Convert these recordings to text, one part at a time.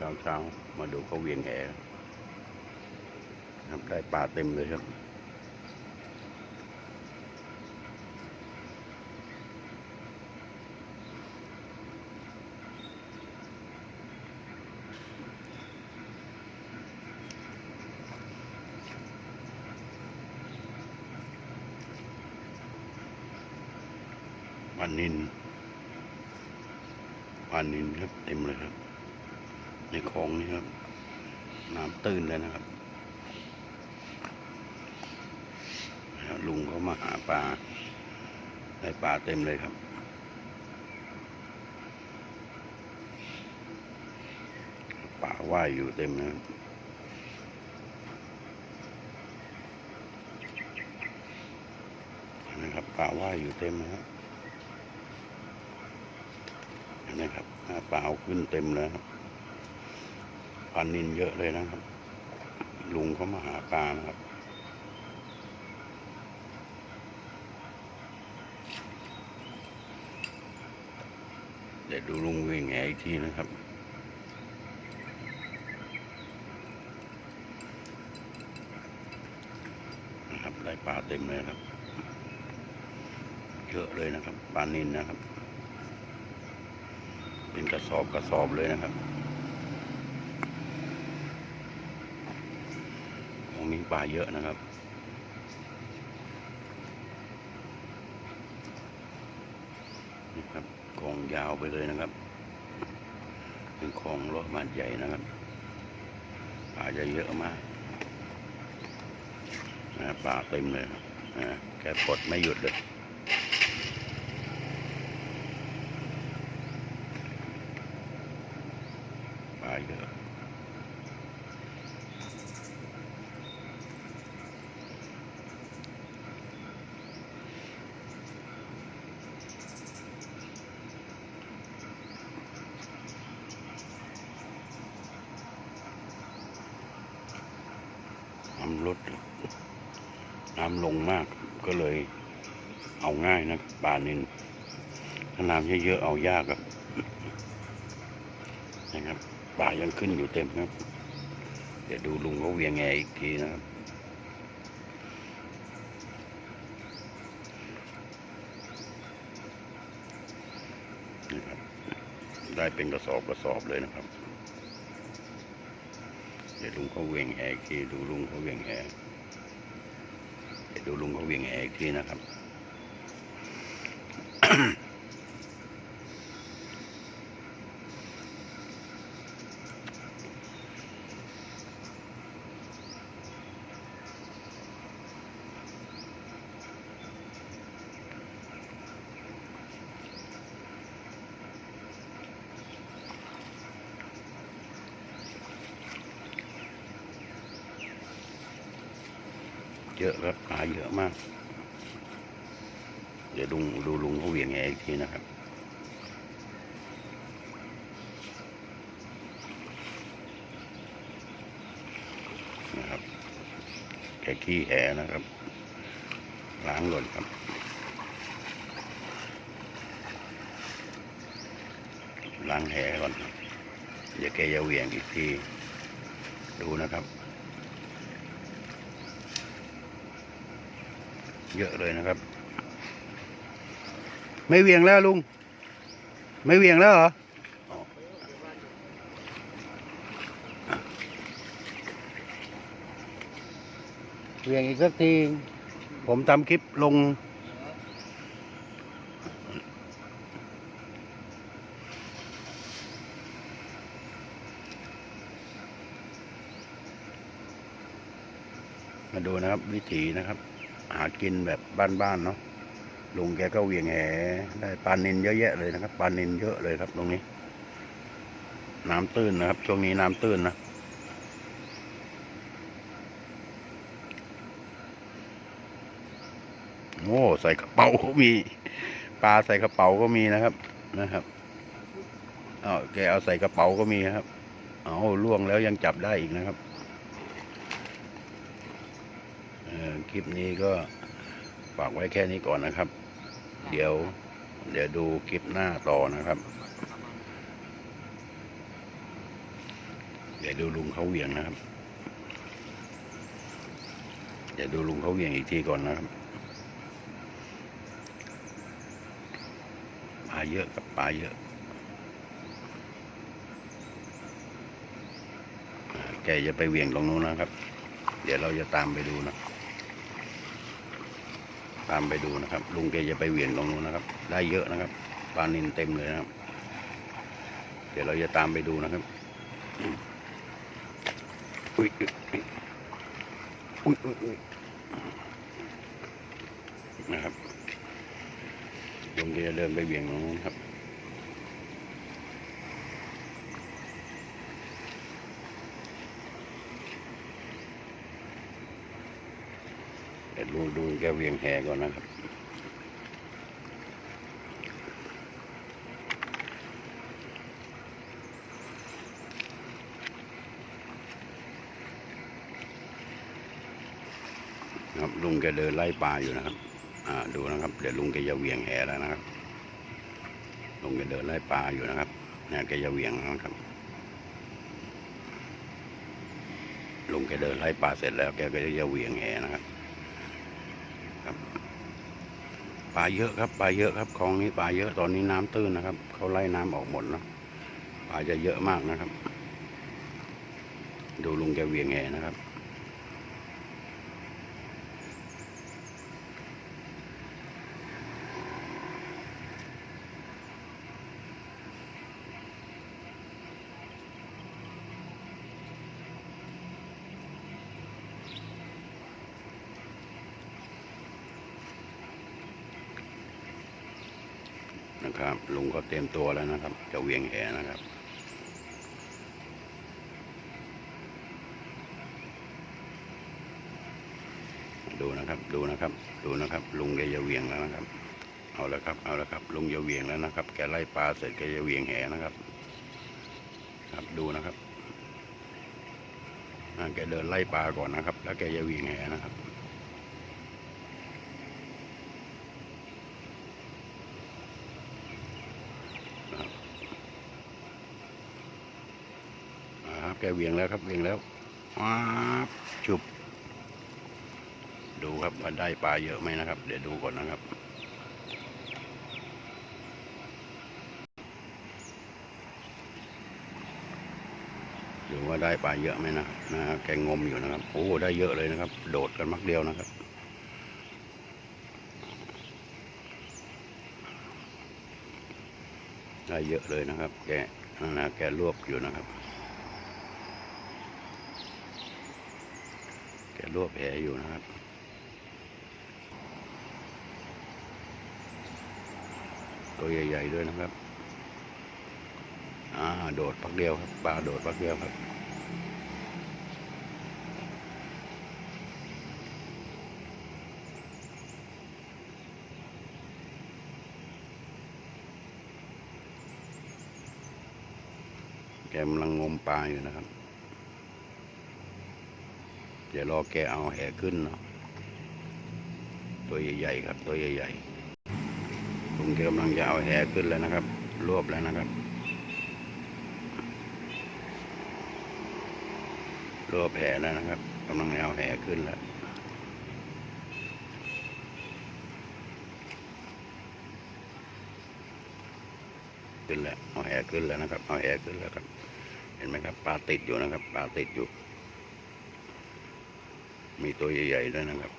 เช้าเช้าๆมาดูเขาเวียงแหครับได้ปลาเต็มเลยครับปลานินปลานินครับเต็มเลยครับ ในคลองนี่ครับ น้ำตื้นเลยนะครับ ลุงเขามาหาปลาได้ปลาเต็มเลยครับ ปลาว่ายอยู่เต็มนะครับนะครับปลาว่ายอยู่เต็มนะครับนะครับปลาเอาขึ้นเต็มเลยครับ ลานินเยอะเลยนะครับ ลุงเขามาหาปลานะครับ เดี๋ยวดูลุงเวงแหอีกทีนะครับนะครับได้ปลาเต็มเลยครับเยอะเลยนะครับปลานินนะครับ เป็นกระสอบกระสอบเลยนะครับตรง นี้ปลาเยอะนะครับ นี่ครับคลองยาวไปเลยนะครับ เป็นคลองรถมาใหญ่นะครับปลาจะเยอะมากนะปลาเต็มเลยนะแกปลดไม่หยุดเลย ปลาเยอะน้ำ ลดน้ำลงมากก็เลยเอาง่ายนะปลานินถ้าน้ำเยอะๆเอายากอะนะครับปลายังขึ้นอยู่เต็มครับ เดี๋ยวดูลุงเขาเวียงแงอีกทีนะครับนะครับได้เป็นกระสอบกระสอบเลยนะครับ ดี๋ยวลุงเขาเวียงแหกทีดูลุงเขาเวียงแหกเดี๋ยวดูลุงเขาเวียงแหกทีนะครับ เยอะครับปลาเยอะมาก เดี๋ยวลุงดูลุงเขาเหวี่ยงแหอีกทีนะครับนะครับแกขี้แหนะครับ ล้างก่นครับล้างแหก่อนครับเดี๋ยวแกจะเหวี่ยงอีกที ดูนะครับ เยอะเลยนะครับ ไม่เหวียงแล้วลุง ไม่เหวียงแล้วเหรออ๋อเหวียงอีกสักที ผมทำคลิปลง มาดูนะครับวิถีนะครับ หากินแบบบ้านๆเนาะลุงแกก็เหวียงแหได้ปลานินเยอะแยะเลยนะครับปลานินเยอะเลยครับ ตรงนี้ น้ำตื้นนะครับ ช่วงนี้น้ำตื้นนะโอ้ใส่กระเป๋าก็มี ปลาใส่กระเป๋าก็มีนะครับนะครับเอาแกเอาใส่กระเป๋าก็มีครับ เอาล่วงแล้วยังจับได้อีกนะครับ คลิปนี้ก็ฝากไว้แค่นี้ก่อนนะครับ เดี๋ยว เดี๋ยวดูคลิปหน้าต่อนะครับ เดี๋ยวดูลุงเขาเหวี่ยงนะครับ เดี๋ยวดูลุงเขาเหวี่ยงอีกทีก่อนนะครับปลาเยอะกับปลาเยอะอ่าแกจะไปเหวี่ยงตรงนู้นนะครับ เดี๋ยวเราจะตามไปดูนะ ตามไปดูนะครับ ลุงแกจะไปเหวี่ยงตรงนู้นนะครับ ได้เยอะนะครับปลานินเต็มเลยนะครับ เดี๋ยวเราจะตามไปดูนะครับอุ้ยอุ้ยอุ้ยอุ้ยนะครับลุงแกจะเดินไปเหวี่ยงตรงนู้นครับ เดี๋ยวดูดูแกเวียงแหก่อนนะครับครับลุงแกเดินไล่ปลาอยู่นะครับ อ่าดูนะครับ เดี๋ยวลุงแกจะเวียงแหแล้วนะครับ ลุงแกเดินไล่ปลาอยู่นะครับเนี่ยแกจะเวียงนะครับ ลุงแกเดินไล่ปลาเสร็จแล้วแกก็จะเวียงแหนะครับป ลาเยอะครับปลาเยอะครับคลองนี้ปลาเยอะตอนนี้น้ำตื้นนะครับเขาไล่น้ำออกหมดแล้วปลาจะเยอะมากนะครับ ดูลุงแกเวียงแหนะครับ ครับ ลุงก็เตรียมตัวแล้วนะครับ จะเวียงแหนะครับดูนะครับดูนะครับดูนะครับ ลุงแกจะเวียงแล้วนะครับ เอาละครับเอาละครับ ลุงจะเวียงแล้วนะครับ แกไล่ปลาเสร็จแกจะเวียงแหนะครับ ครับดูนะครับแกเดินไล่ปลาก่อนนะครับ แล้วแกจะเวียงแหนะครับ อ่าครับ แกเวียงแล้วครับเวียงแล้วว้าบจุบ ดูครับว่าได้ปลาเยอะไหมนะครับ เดี๋ยวดูก่อนนะครับ ดูว่าได้ปลาเยอะไหมนะนะแกงมอยู่นะครับโอ้ได้เยอะเลยนะครับ โดดกันมักเดียวนะครับได้เยอะเลยนะครับ แกนะแกรวบอยู่นะครับ แกรวบแหอยู่นะครับตัวใหญ่ ๆ ด้วยนะครับ อ่า โดดพักเดียวครับ ปลาโดดพักเดียวครับ แกกำลังงมปลาอยู่นะครับ เดี๋ยวรอแกเอาแห่ขึ้นเนาะตัวใหญ่ๆครับ ตัวใหญ่ๆลุงแกกำลังจะเอาแห่ขึ้นแล้วนะครับ รวบแล้วนะครับ รวบแห่แล้วนะครับกำลังเอาแห่ขึ้นแล้วขึ้นแล้วเอาแห่ขึ้นแล้วนะครับ เอาแห่ขึ้นแล้วครับ เห็นไหมครับปลาติดอยู่นะครับปลาติดอยู่ มีตัวใหญ่ๆด้วยนะครับ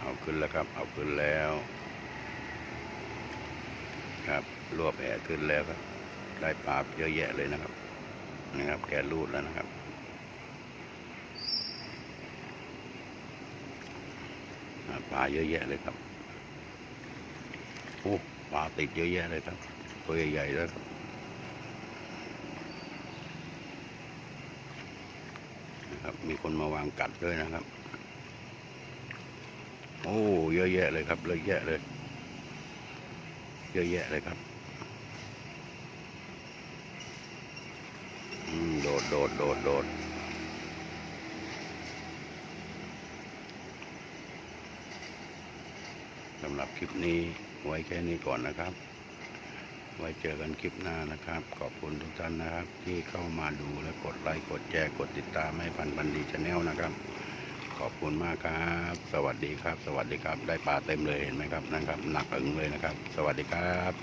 เอาขึ้นแล้วครับ เอาขึ้นแล้ว ครับ รวบแหขึ้นแล้วครับ ได้ปลาเยอะแยะเลยนะครับ นะครับ แกรูดแล้วนะครับอ่าปลาเยอะแยะเลยครับ โอ้ ปลาติดเยอะแยะเลยครับ ตัวใหญ่ๆด้วครับนะ คนมาวางกัดด้วยนะครับ โอ้เยอะแยะเลยครับเยอะแยะเลย เยอะแยะเลยครับโดดโดดโดดโดดคำหรับคลิปนี้ไว้แค่นี้ก่อนนะครับ ไว้เจอกันคลิปหน้านะครับ ขอบคุณทุกท่านนะครับ ที่เข้ามาดูและกดไลค์กดแชร์กดติดตามให้พันบันดีชาแนลนะครับ ขอบคุณมากครับ สวัสดีครับ สวัสดีครับ ได้ปลาเต็มเลยเห็นไหมครับ นั่นครับ หนักอึ้งเลยนะครับ สวัสดีครับ